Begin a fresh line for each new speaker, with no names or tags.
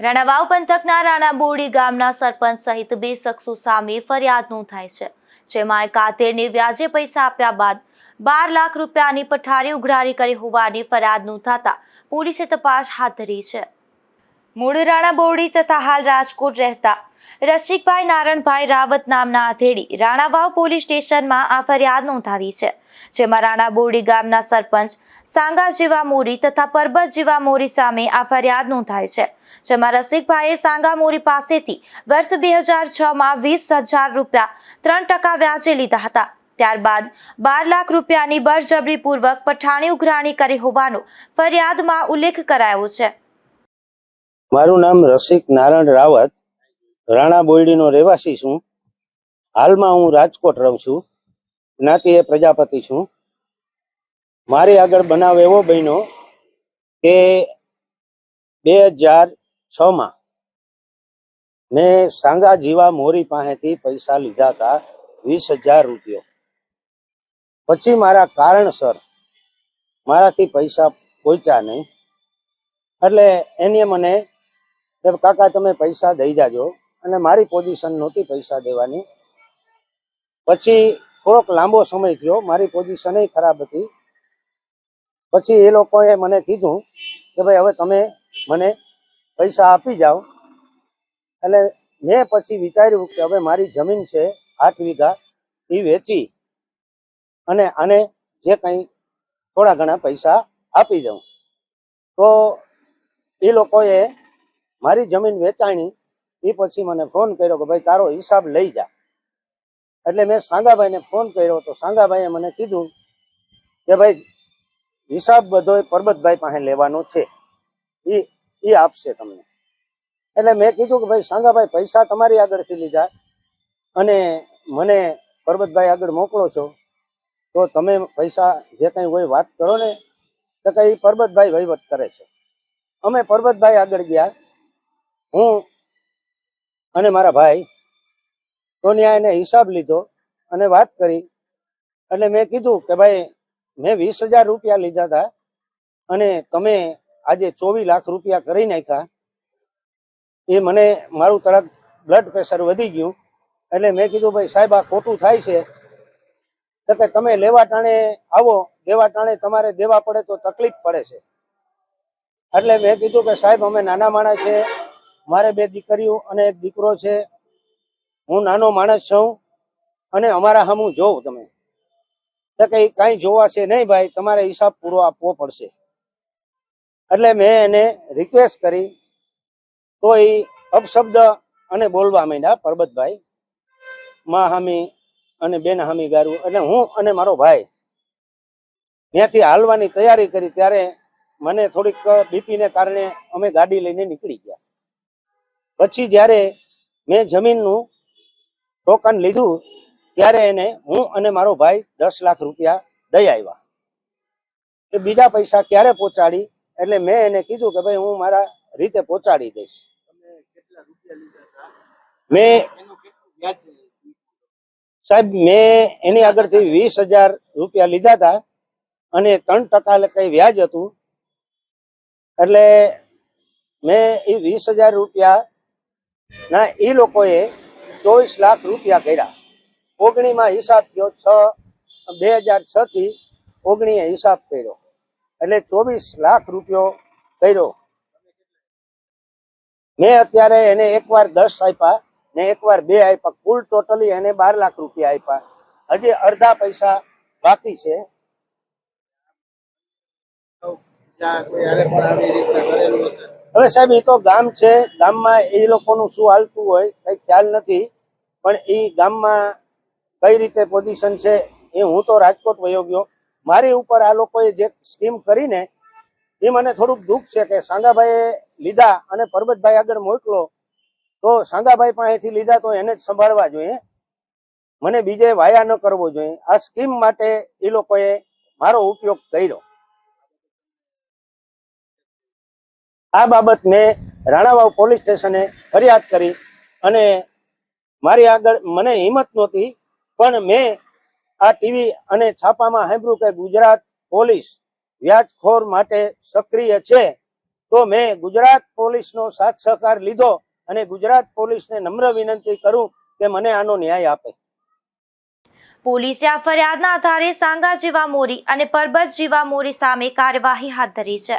રાણાવાવ પંથકના રાણા બોડી ગામના સરપંચ સહિત બે શખ્સો સામે ફરિયાદ નોંધાઈ છે, જેમાં એક આતેરને વ્યાજે પૈસા આપ્યા બાદ બાર લાખ રૂપિયાની પઠારી ઉઘરાણી કરી હોવાની ફરિયાદ નોંધાતા પોલીસે તપાસ હાથ ધરી છે. મૂળ રાણા બોરડી તથા હાલ રાજકોટ રહેતા રસિકભાઈ નારણભાઈ રાવત નામના આધેડી રાણાવાવ પોલીસ સ્ટેશનમાં આ ફરિયાદ નોંધાવી છે, જેમાં રાણા બોરડી ગામના સરપંચ સાંગા જીવા મોરી તથા પરબત જીવા મોરી સામે આ ફરિયાદ નોંધાઈ છે, જેમાં રસિકભાઈએ સાંગા મોરી પાસેથી વર્ષ બે હજાર છમાં વીસ હજાર રૂપિયા ત્રણ ટકા વ્યાજે લીધા હતા, ત્યારબાદ બાર લાખ રૂપિયાની બળજબરીપૂર્વક પઠાણી ઉઘરાણી કરી હોવાનો ફરિયાદમાં ઉલ્લેખ કરાયો છે.
મારું નામ રસિક નારાયણ રાવત રાણા બોયડીનો રહેવાસી છું. હાલમાં હું રાજકોટ રહું છું. જ્ઞાતિએ પ્રજાપતિ છું. મારી આગળ બનાવ એવો બન્યો કે બે હજાર છમાં મેં સાંગા જીવા મોરી પાસેથી પૈસા લીધા હતા, વીસ હજાર રૂપિયો. પછી મારા કારણસર મારાથી પૈસા પહોંચ્યા નહીં. એટલે એને મને કાકા, તમે પૈસા દઈ જાજો. અને મારી પોઝિશન નહોતી પૈસા દેવાની. પછી થોડોક લાંબો સમય થયો, મારી પોઝિશન ખરાબ હતી. પછી એ લોકોએ મને કીધું કે ભાઈ હવે તમે મને પૈસા આપી જાઓ. એટલે મેં પછી વિચાર્યું કે હવે મારી જમીન છે આઠ વીઘા એ વેચી અને આને જે કંઈ થોડા ઘણા પૈસા આપી દઉં. તો એ લોકોએ મારી જમીન વેચાણી એ પછી મને ફોન કર્યો કે ભાઈ, તારો હિસાબ લઈ જા. એટલે મેં સાંગાભાઈને ફોન કર્યો તો સાંગાભાઈએ મને કીધું કે ભાઈ, હિસાબ બધો પરબતભાઈ પાસે લેવાનો છે. એ એ આપશે તમને. એટલે મેં કીધું કે ભાઈ, સાંગાભાઈ, પૈસા તમારી આગળથી લીધા અને મને પરબતભાઈ આગળ મોકલો છો. તો તમે પૈસા જે કંઈ હોય વાત કરો ને, તો કંઈ પરબતભાઈ વહીવટ કરે છે. અમે પરબતભાઈ આગળ ગયા. હું અને મારા ભાઈ તો ત્યાં એને હિસાબ લીધો અને વાત કરી. એટલે મેં કીધું કે ભાઈ, મેં વીસ હજાર રૂપિયા લીધા હતા અને તમે આજે ચોવીસ લાખ રૂપિયા કરી નાખ્યા. એ મને મારું તરત બ્લડ પ્રેશર વધી ગયું. એટલે મેં કીધું, ભાઈ, સાહેબ, આ ખોટું થાય છે. તો કે તમે લેવા ટાણે આવો દેવા ટાણે તમારે દેવા પડે તો તકલીફ પડે છે. એટલે મેં કીધું કે, સાહેબ, અમે નાના માણસ છે. મારે બે દીકરીઓ અને એક દીકરો છે. હું નાનો માણસ છું અને અમારા હમું જોઉં તમે. તો કે કાંઈ જોવા છે નહીં ભાઈ, તમારે હિસાબ પૂરો આપવો પડશે. એટલે મેં એને રિક્વેસ્ટ કરી, તો એ અપશબ્દ અને બોલવા માંડ્યા પરબતભાઈ, માં હામી અને બેન હામી ગારું. એટલે હું અને મારો ભાઈ ત્યાંથી હાલવાની તૈયારી કરી, ત્યારે મને થોડીક બીપીને કારણે અમે ગાડી લઈને નીકળી ગયા. પછી જ્યારે મેં જમીનનું ટોકન લીધું, ત્યારે એને હું અને મારો ભાઈ દસ લાખ રૂપિયા દઈ આવ્યા. એ બીજા પૈસા ક્યારે પહોંચાડી? એટલે મેં એને કીધું કે ભાઈ, હું મારા રીતે પહોંચાડી દઈશ. મેં સાહેબ, મેં એની આગળથી વીસ હજાર રૂપિયા લીધા હતા અને ત્રણ ટકા કઈ વ્યાજ હતું. એટલે મેં એ વીસ હજાર રૂપિયા ના એ લોકોએ ચોવીસ લાખ રૂપિયા કર્યા. ઓગણીમાં હિસાબ થયો છ, બે હજાર છ થી ઓગણીએ હિસાબ કર્યો. એટલે ચોવીસ લાખ રૂપિયો કર્યો. મેં અત્યારે એને એકવાર દસ આપ્યા, ને એકવાર બે આપ્યા. કુલ ટોટલી એને બાર લાખ રૂપિયા આપ્યા. હજી અડધા પૈસા બાકી છે. હવે સાહેબ, એ તો ગામ છે. ગામમાં એ લોકોનું શું હાલતું હોય, કઈ ખ્યાલ નથી. પણ એ ગામમાં કઈ રીતે પોઝિશન છે એ હું તો રાજકોટ વયો ગયો. મારી ઉપર આ લોકોએ જે સ્કીમ કરીને એ મને થોડુંક દુઃખ છે કે સાંગાભાઈએ લીધા અને પરબતભાઈ આગળ મોકલો, તો સાંગાભાઈ પાસેથી લીધા તો એને જ સંભાળવા જોઈએ. મને બીજે વાયા ન કરવો જોઈએ. આ સ્કીમ માટે એ લોકોએ મારો ઉપયોગ કર્યો. આ બાબત મેં રાણાવાવ પોલીસ સ્ટેશને ફરિયાદ કરી અને મારી આગળ મને હિંમત નહોતી, પણ મેં આ ટીવી અને છાપામાં સાંભળ્યું કે ગુજરાત પોલીસ વ્યાજખોર માટે સક્રિય છે, તો મેં ગુજરાત પોલીસનો સાથ સહકાર લીધો અને ગુજરાત પોલીસને નમ્ર વિનંતી કરું કે મને આનો ન્યાય આપે.
પોલીસે આ ફરિયાદના આધારે સાંગા જેવા મોરી અને પરબત જેવા મોરી સામે કાર્યવાહી હાથ ધરી છે.